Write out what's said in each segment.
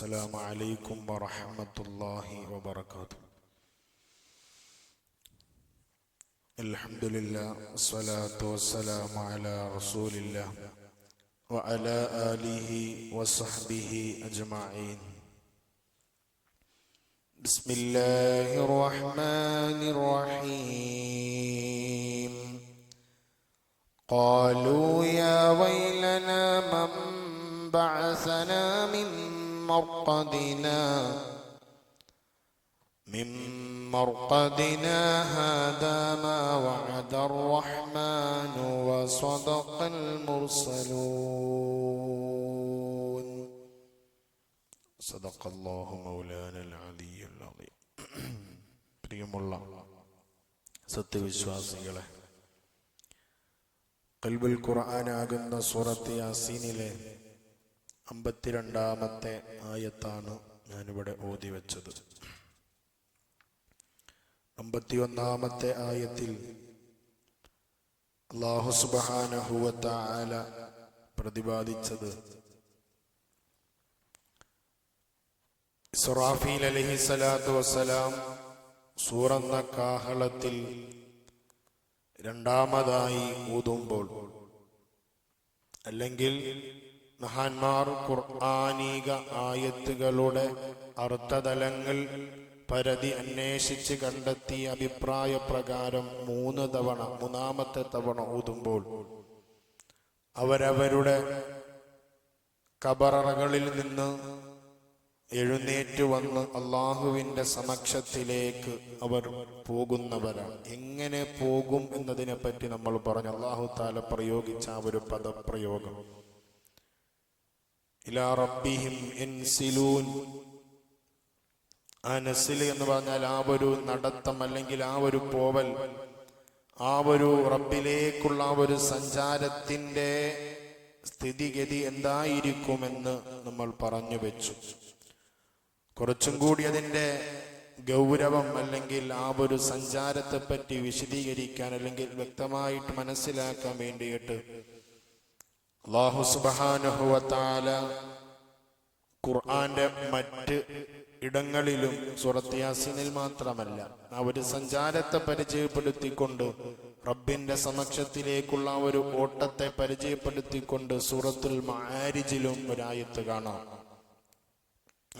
السلام عليكم ورحمة الله وبركاته. الحمد لله والصلاة والسلام على رسول الله وعلى آله وصحبه أجمعين. بسم الله الرحمن الرحيم. قالوا يا ويلنا من بعثنا مرقدنا من مرقدنا هذا ما وعد الرحمن وصدق المرسلون صدق الله مولانا العلي العظيم പ്രിയമുള്ള സത്യവിശ്വാസികളെ കൽബുൽ ഖുർആനാകുന്ന സൂറത്ത് യാസീനിലെ അമ്പത്തിരണ്ടാമത്തെ ആയത്താണ് ഞാനിവിടെ ഓതി വെച്ചത്. അമ്പത്തിയൊന്നാമത്തെ ആയത്തിൽ അള്ളാഹു സുബാനഹുവത്ത പ്രതിപാദിച്ചത് ഇസ്രാഫീൽ അലഹി സ്വലാത്തു വസ്സലാം സൂറന്ന കാഹളത്തിൽ രണ്ടാമതായി ഊതുമ്പോൾ അല്ലെങ്കിൽ മഹാന്മാർ ഖുർആാനിക ആയത്തുകളുടെ അർത്ഥതലങ്ങൾ പരതി അന്വേഷിച്ച് കണ്ടെത്തിയ അഭിപ്രായ പ്രകാരം മൂന്ന് തവണ മൂന്നാമത്തെ തവണ ഊതുമ്പോൾ അവരവരുടെ കബറകളിൽ നിന്ന് എഴുന്നേറ്റ് വന്ന് അള്ളാഹുവിന്റെ സമക്ഷത്തിലേക്ക് അവർ പോകുന്നവരാണ്. എങ്ങനെ പോകും എന്നതിനെ പറ്റി നമ്മൾ പറഞ്ഞു. അള്ളാഹു താല പ്രയോഗിച്ച ആ ഒരു പദപ്രയോഗം. ഇലാ റബ്ബിഹിം എൻസിലൂൻ. ആ നസിൽ എന്ന് പറഞ്ഞാൽ ആ ഒരു നടത്തം അല്ലെങ്കിൽ ആ ഒരു പോവൽ ആ ഒരു റബ്ബിലേക്കുള്ള ആ ഒരു സഞ്ചാരത്തിന്റെ സ്ഥിതിഗതി എന്തായിരിക്കുമെന്ന് നമ്മൾ പറഞ്ഞു വെച്ചു. കുറച്ചും കൂടി അതിന്റെ ഗൗരവം അല്ലെങ്കിൽ ആ ഒരു സഞ്ചാരത്തെപ്പറ്റി വിശദീകരിക്കാൻ അല്ലെങ്കിൽ വ്യക്തമായിട്ട് മനസ്സിലാക്കാൻ വേണ്ടിയിട്ട് അള്ളാഹു സുബാനുഹുവത്താല ഖുർആന്റെ മറ്റ് ഇടങ്ങളിലും സുറത്യാസിനിൽ മാത്രമല്ല ആ ഒരു സഞ്ചാരത്തെ പരിചയപ്പെടുത്തിക്കൊണ്ട് റബ്ബിന്റെ സമക്ഷത്തിലേക്കുള്ള ഒരു ഓട്ടത്തെ പരിചയപ്പെടുത്തിക്കൊണ്ട് സൂറത്തുൽ മാരിജിലും ഒരായത്ത് കാണാം.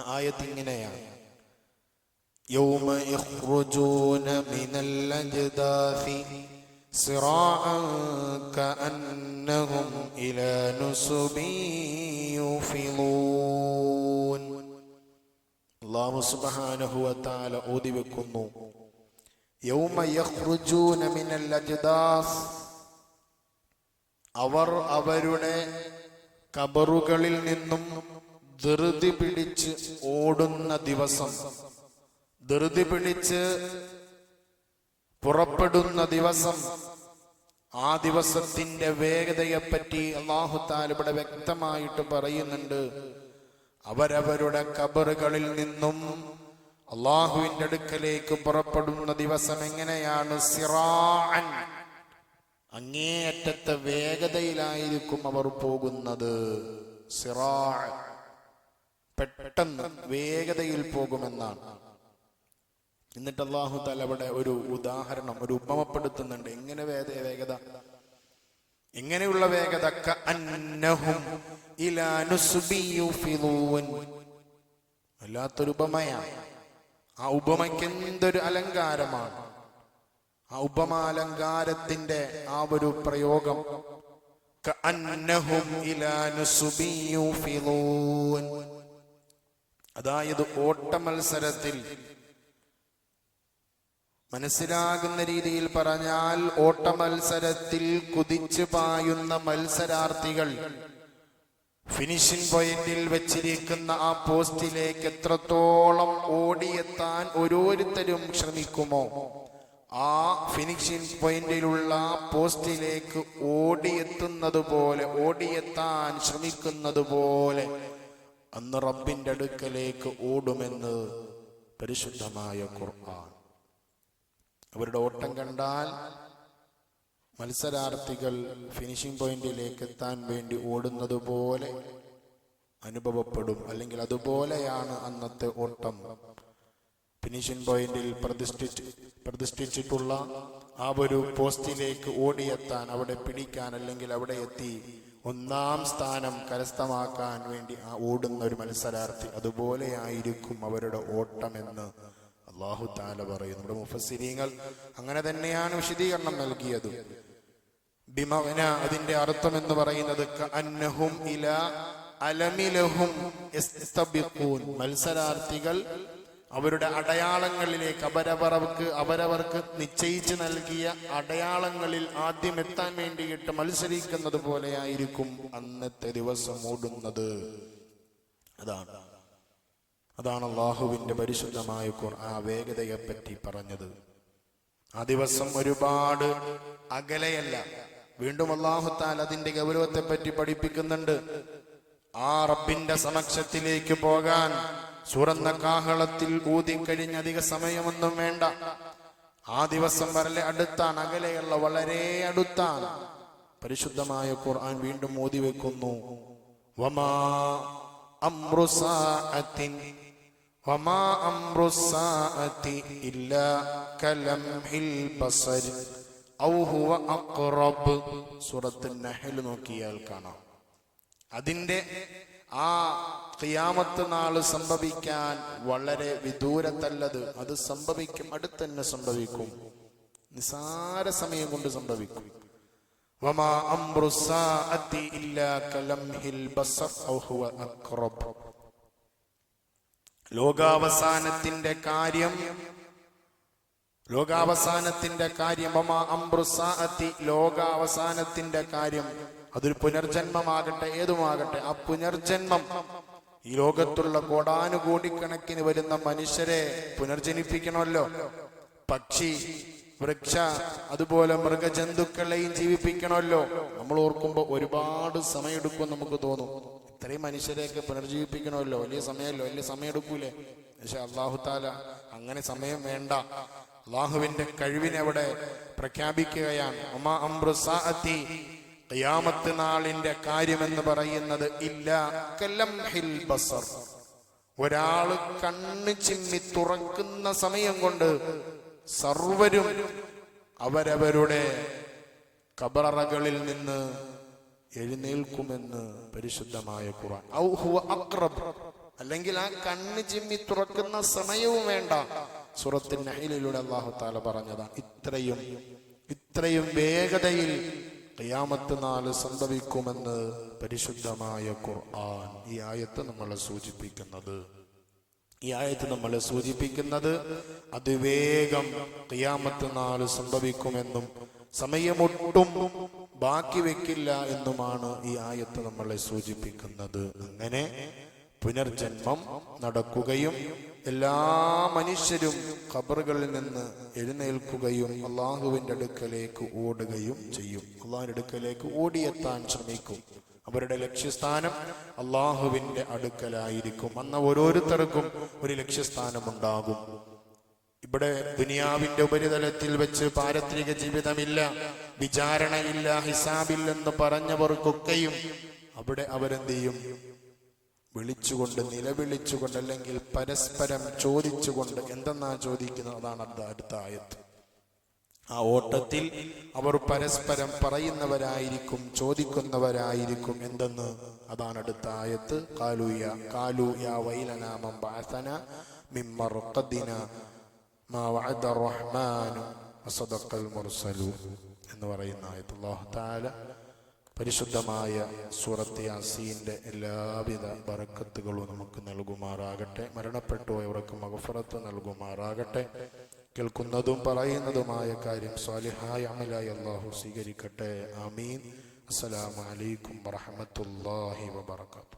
ആയത്ത് ഇങ്ങനെയാണ്. യൗമ മിനൽ صراعا كأنهم إلى نصب يوفضون الله سبحانه وتعالى ഓതി വെക്കുന്നു يوم يخرجون من الأجداث അവർ അവരുടെ കബറുകളിൽ നിന്നും ധൃതി പിടിച്ച് ഓടുന്ന ദിവസം ധൃതി പിടിച്ച് പുറപ്പെടുന്ന ദിവസം ആ ദിവസത്തിന്റെ വേഗതയെപ്പറ്റി അള്ളാഹുത്താൽ ഇവിടെ വ്യക്തമായിട്ട് പറയുന്നുണ്ട്. അവരവരുടെ കബറുകളിൽ നിന്നും അള്ളാഹുവിന്റെ അടുക്കലേക്ക് പുറപ്പെടുന്ന ദിവസം എങ്ങനെയാണ്? സിറാൻ അങ്ങേയറ്റത്തെ വേഗതയിലായിരിക്കും അവർ പോകുന്നത്. സിറാ പെട്ടെന്ന് വേഗതയിൽ പോകുമെന്നാണ്. എന്നിട്ട് അള്ളാഹു താല അവിടെ ഒരു ഉദാഹരണം ഒരു ഉപമപ്പെടുത്തുന്നുണ്ട്. എങ്ങനെ വേദ വേഗത? ഇങ്ങനെയുള്ള വേഗത വല്ലാത്തൊരു ഉപമയാണ് ആ ഉപമയ്ക്ക് എന്തൊരു അലങ്കാരമാണ്. ആ ഉപമാലങ്കാരത്തിന്റെ ആ ഒരു പ്രയോഗം അതായത് ഓട്ട മത്സരത്തിൽ മനസ്സിലാകുന്ന രീതിയിൽ പറഞ്ഞാൽ ഓട്ട മത്സരത്തിൽ കുതിച്ചു പായുന്ന മത്സരാർത്ഥികൾ ഫിനിഷിംഗ് പോയിന്റിൽ വെച്ചിരിക്കുന്ന ആ പോസ്റ്റിലേക്ക് എത്രത്തോളം ഓടിയെത്താൻ ഓരോരുത്തരും ശ്രമിക്കുമോ? ആ ഫിനിഷിംഗ് പോയിന്റിലുള്ള പോസ്റ്റിലേക്ക് ഓടിയെത്തുന്നത് പോലെ ഓടിയെത്താൻ ശ്രമിക്കുന്നത് പോലെ അന്ന് റബ്ബിന്റെ അടുക്കലേക്ക് ഓടുമെന്ന് പരിശുദ്ധമായ ഖുർആൻ. അവരുടെ ഓട്ടം കണ്ടാൽ മത്സരാർത്ഥികൾ ഫിനിഷിംഗ് പോയിന്റിലേക്ക് എത്താൻ വേണ്ടി ഓടുന്നത് പോലെ അനുഭവപ്പെടും. അല്ലെങ്കിൽ അതുപോലെയാണ് അന്നത്തെ ഓട്ടം. ഫിനിഷിംഗ് പോയിന്റിൽ പ്രതിഷ്ഠിച്ച് പ്രതിഷ്ഠിച്ചിട്ടുള്ള ആ ഒരു പോസ്റ്റിലേക്ക് ഓടിയെത്താൻ അവിടെ പിടിക്കാൻ അല്ലെങ്കിൽ അവിടെ എത്തി ഒന്നാം സ്ഥാനം കരസ്ഥമാക്കാൻ വേണ്ടി ആ ഓടുന്ന ഒരു മത്സരാർത്ഥി അതുപോലെയായിരിക്കും അവരുടെ ഓട്ടമെന്ന് അള്ളാഹു താല പറയും നമ്മുടെ മുഫസിരിങ്ങൾ അങ്ങനെ തന്നെയാണ് വിശദീകരണം നൽകിയത്. ബിമവന അതിന്റെ അർത്ഥം എന്ന് പറയുന്നത് അലമിലഹും. മത്സരാർത്ഥികൾ അവരുടെ അടയാളങ്ങളിലേക്ക് അവരവർക്ക് അവരവർക്ക് നിശ്ചയിച്ചു നൽകിയ അടയാളങ്ങളിൽ ആദ്യം എത്താൻ വേണ്ടിയിട്ട് മത്സരിക്കുന്നത് പോലെയായിരിക്കും അന്നത്തെ ദിവസം ഓടുന്നത്. അതാണ്. അതാണ് അള്ളാഹുവിന്റെ പരിശുദ്ധമായ ആ വേഗതയെ പറ്റി പറഞ്ഞത്. ആ ദിവസം ഒരുപാട് അകലെയല്ല. വീണ്ടും അള്ളാഹുത്താൽ അതിന്റെ ഗൗരവത്തെ പറ്റി പഠിപ്പിക്കുന്നുണ്ട്. ആ റബ്ബിന്റെ സമക്ഷത്തിലേക്ക് പോകാൻ സുറന്ന കാഹളത്തിൽ ഊതിക്കഴിഞ്ഞ അധിക സമയമൊന്നും വേണ്ട. ആ ദിവസം വരലെ അടുത്താണ് അകലെയുള്ള വളരെ അടുത്താണ്. പരിശുദ്ധമായ ഖുർആൻ വീണ്ടും ഓതി വെക്കുന്നു. വമാ അമ്രു സാഅത്തിൻ وما أمر الساعة إلا كلمح البصر أو هو أقرب സൂറത്ത് നഹൽ നോക്കിയാൽ കാണാം അതിന്റെ ആ ഖിയാമത്ത് നാള് സംഭവിക്കാൻ വളരെ വിദൂരത്തല്ലത് അത് സംഭവിക്കും അടുത്തന്നെ സംഭവിക്കും നിസാര സമയം കൊണ്ട് സംഭവിക്കും വമാ അംറു സാഅത്തി ഇല്ലാ കലംഹിൽ ബസർ ഔ ഹുവ അഖ്റബ് ലോകാവസാനത്തിന്റെ കാര്യം. ലോകാവസാനത്തിന്റെ കാര്യം. ലോകാവസാനത്തിന്റെ കാര്യം. അതൊരു പുനർജന്മമാകട്ടെ ഏതുമാകട്ടെ ആ പുനർജന്മം ഈ ലോകത്തുള്ള കോടാനുകോടിക്കണക്കിന് വരുന്ന മനുഷ്യരെ പുനർജനിപ്പിക്കണമല്ലോ. പക്ഷി വൃക്ഷ അതുപോലെ മൃഗജന്തുക്കളെയും ജീവിപ്പിക്കണമല്ലോ. നമ്മൾ ഓർക്കുമ്പോൾ ഒരുപാട് സമയമെടുക്കും നമുക്ക് തോന്നും. ഇത്രയും മനുഷ്യരെയൊക്കെ പുനർജീവിപ്പിക്കണമല്ലോ വലിയ സമയമല്ലോ. വലിയ സമയം എടുക്കൂലേ പക്ഷെ അള്ളാഹു താല അങ്ങനെ സമയം വേണ്ട. അള്ളാഹുവിന്റെ കഴിവിനെ അവിടെ പ്രഖ്യാപിക്കുകയാണ്. ഒമാ ഖിയാമത്ത് നാളിന്റെ കാര്യമെന്ന് പറയുന്നത് ഇല്ല. ബസർ. ഒരാൾ കണ്ണ് ചിമ്മി തുറക്കുന്ന സമയം കൊണ്ട് സർവരും അവരവരുടെ കബറകളിൽ നിന്ന് എഴുന്നേൽക്കുമെന്ന് പരിശുദ്ധമായ ഖുർആൻ. അഖ്റബ് അല്ലെങ്കിൽ ആ കണ്ണ് ചിമ്മി തുറക്കുന്ന സമയവും വേണ്ട. സുറത്തിൻ നഹീലിലൂടെ അള്ളാഹു താല പറഞ്ഞതാണ് ഇത്രയും ഇത്രയും വേഗതയിൽ ഖിയാമത്ത് നാല് സംഭവിക്കുമെന്ന് പരിശുദ്ധമായ ഖുർആൻ ഈ ആയത്ത് നമ്മളെ സൂചിപ്പിക്കുന്നത്. ഈ ആയത്ത് നമ്മളെ സൂചിപ്പിക്കുന്നത് അതിവേഗം ഖിയാമത്ത് നാല് സംഭവിക്കുമെന്നും സമയമൊട്ടും ബാക്കി വെക്കില്ല എന്നുമാണ് ഈ ആയത്ത് നമ്മളെ സൂചിപ്പിക്കുന്നത്. അങ്ങനെ പുനർജന്മം നടക്കുകയും എല്ലാ മനുഷ്യരും ഖബറുകളിൽ നിന്ന് എഴുന്നേൽക്കുകയും അള്ളാഹുവിന്റെ അടുക്കലേക്ക് ഓടുകയും ചെയ്യും. അള്ളാഹുവിന്റെ അടുക്കലേക്ക് ഓടിയെത്താൻ ശ്രമിക്കും. അവരുടെ ലക്ഷ്യസ്ഥാനം അള്ളാഹുവിന്റെ അടുക്കലായിരിക്കും. അന്ന് ഓരോരുത്തർക്കും ഒരു ലക്ഷ്യസ്ഥാനം ഉണ്ടാകും ഇവിടെ ദുനിയാവിന്റെ ഉപരിതലത്തിൽ വെച്ച് പാരത്രിക ജീവിതമില്ല. വിചാരണയില്ല ഹിസാബില്ലെന്ന് പറഞ്ഞവർക്കൊക്കെയും അവിടെ അവരെന്ത് ചെയ്യും വിളിച്ചുകൊണ്ട് നിലവിളിച്ചുകൊണ്ട് അല്ലെങ്കിൽ പരസ്പരം ചോദിച്ചുകൊണ്ട് എന്തെന്നാ ചോദിക്കുന്നത്? അതാണ് അടുത്ത ആയത്ത്. ആ ഓട്ടത്തിൽ അവർ പരസ്പരം പറയുന്നവരായിരിക്കും ചോദിക്കുന്നവരായിരിക്കും എന്തെന്ന്? അതാണ് അടുത്ത ആയത്ത്. കാലൂയ കാലൂയ വൈലനാമം ബാസന മിമ്മറുഖദിന മാ വഅദ റഹ്മാനു വസദഖൽ മുർസലു എന്ന് പറയുന്ന ആയത്ത് അല്ലാഹു തആല പരിശുദ്ധമായ സൂറത്ത് യാസീന്റെ എല്ലാവിധ ബറക്കത്തുകളും നമുക്ക് നൽകുമാറാകട്ടെ. മരണപ്പെട്ടു പോയവർക്ക് മകഫറത്ത് നൽകുമാറാകട്ടെ. കേൾക്കുന്നതും പറയുന്നതുമായ കാര്യം സ്വാലിഹായ അമലായി അള്ളാഹു സ്വീകരിക്കട്ടെ. അമീൻ അസ്സലാമു അലൈക്കും വബർക്കാത്തു